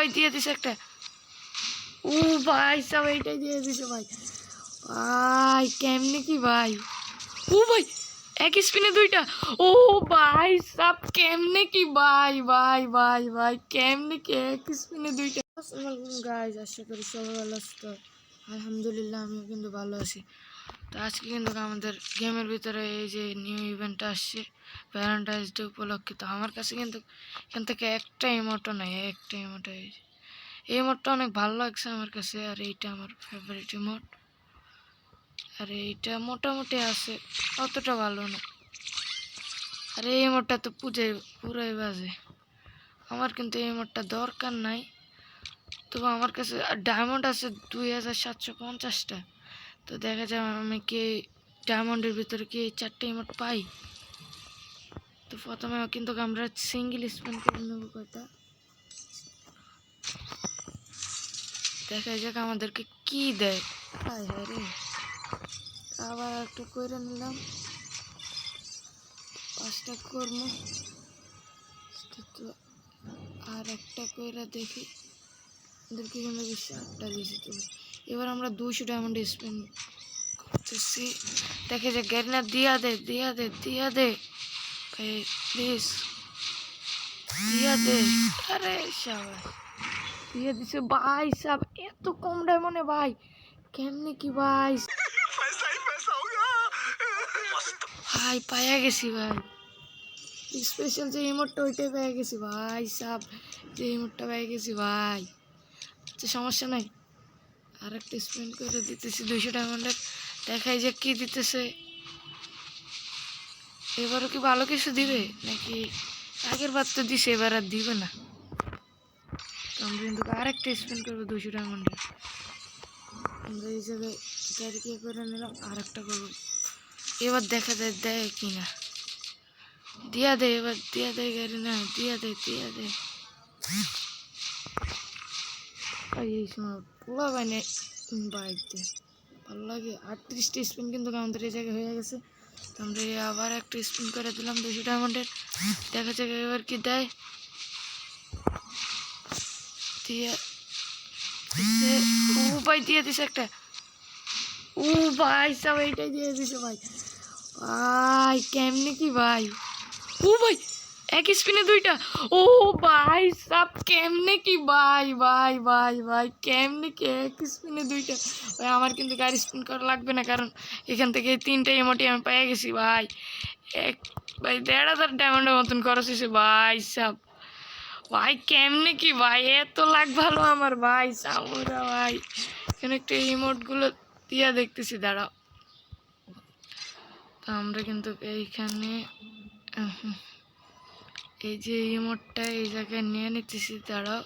ভাই দিয়ে দিছে একটা। ও ভাই সব এইটাই দিয়ে দিছে ভাই। ভাই, কেমনে কি ভাই? ও ভাই, এক স্পিনে দুইটা। ও ভাই, সব কেমনে কি ভাই ভাই ভাই ভাই, কেমনে কি এক স্পিনে দুইটা? গাইজ আশা করি সবাই ভালো আলহামদুলিল্লাহ, আমিও কিন্তু ভালো আছি। তো আজকে কিন্তু আমাদের গেমের ভিতরে এই যে নিউ ইভেন্ট আসছে ভ্যালেন্টাইন্স ডে উপলক্ষে। তো আমার কাছে কিন্তু এখান থেকে একটা ইমোটো নাই, একটা ইমোটো এই। এই ইমোটটা অনেক ভালো লাগছে আমার কাছে, আর এইটা আমার ফেভারিট ইমোট আর এইটা মোটামুটি আছে, অতটা ভালো না। আর এই ইমোটটা তো পুজোয়, পুরোই বাজে। আমার কিন্তু এই ইমোটটা দরকার নাই। তবু আমার কাছে ডায়মন্ড আছে দুই হাজার সাতশো পঞ্চাশটা। তো দেখা যায় আমি কি ডায়মন্ডের ভিতরে কি চারটে ইমোট পাই। তো প্রথমে কিন্তু আমরা সিঙ্গেল স্পেন করে নেব কথা দেখা যাক আমাদেরকে কি দেয়। হায় রে। আবার একটু করে নিলাম। পাঁচটা করব। আর একটা কইরা দেখি। ওদেরকে কিন্তু বেশি আটটা দিয়েছি তো এবার আমরা দুশো ডায়মন্ড স্পেন্ড করতেছি। দেখে যে গ্যারিনা দিয়া দে দিয়া দে দিয়া দে। ভাই প্লিজ দিয়া দে। আরে সাবাস। দিয়ে দিছে, ভাই সাব, এত কম ডায়মন্ডে ভাই। কেমনে কি ভাই? ভাই পাইয়া গেছি ভাই। স্পেশাল যে ইমোটটা ওইটাই পেয়ে গেছি ভাই সাব। যে ইমোটটা পেয়ে গেছি ভাই। আচ্ছা সমস্যা নাই। আর একটা স্পেন্ড করে দিতেছি দুইশো ডায়মন্ডের দেখাই যে কি দিতেছে। এবারও কি ভালো কিছু দিবে? নাকি আগের বার তো দিছে, এবার আর দিবে না। আমরা কিন্তু আর একটা স্পেন্ড করব দুশো ডায়মন্ডের আমরা জায়গায় গাড়ি কে করে নিলাম আর একটা করব। এবার দেখা যায় দেয় কি না। দিয়া দে, এবার দিয়া দেয় গাড়ি, না, দিয়া দে দিয়া দে। আর এই সময় পুরো ভালো লাগে। আটত্রিশটা স্পিন কিন্তু আমাদের এই জায়গায় হয়ে গেছে। তো আমরা আবার একটা স্পিন করে দিলাম। দুশো ডায়মন্ডের দেখা যাক এবার কি দেয়। দিয়ে ও ভাই দিয়ে দিছে একটা। ও ভাই সব এইটাই দিয়ে দিছে ভাই। ভাই, কেমনে কি ভাই? ও ভাই! এক স্পিনে দুইটা। ও ভাই, সব কেমনে কি ভাই ভাই ভাই ভাই, কেমনে কি এক স্পিনে দুইটা। ভাই, আমার কিন্তু গাড়ি স্পিন করা লাগবে না, কারণ এখান থেকে তিনটে এমোটি আমি পেয়ে গেছি, ভাই। এক, ভাই, দেড় হাজার ডায়মন্ডের মতন খরচ হয়েছে, ভাই, সব। ভাই, কেমনে কি, ভাই, এত লাগ ভালো আমার, ভাই সামুরা ভাই। এখানে একটু ইমোটগুলো দিয়া দেখতেছি, দাঁড়াও। তো আমরা কিন্তু এইখানে এই যে ইমোটটা এই জায়গায় নিয়ে নিতেছি, দাঁড়াও।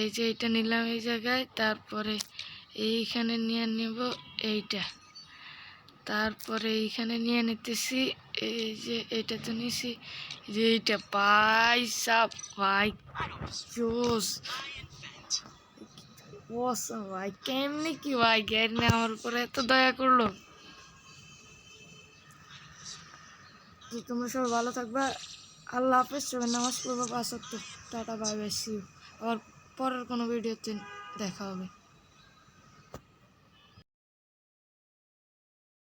এই যে এইটা নিলাম এই জায়গায়, তারপরে এইখানে নিয়ে নেব এইটা। তারপরে এইখানে নিয়ে নিতেছি, এই যে এটা তো নিছি যে এইটা। ভাই সাপ ভাই, জোস। ভাই, কেমনি কি ভাই গ্যারি আমার উপরে এত দয়া করল? তোমরা সবাই ভালো থাকবে। আল্লাহ হাফেজ, সবাই নামাজ পড়ব পাঁচ টাটা বাই বাই আবার পরের কোনো ভিডিওতে দেখা হবে।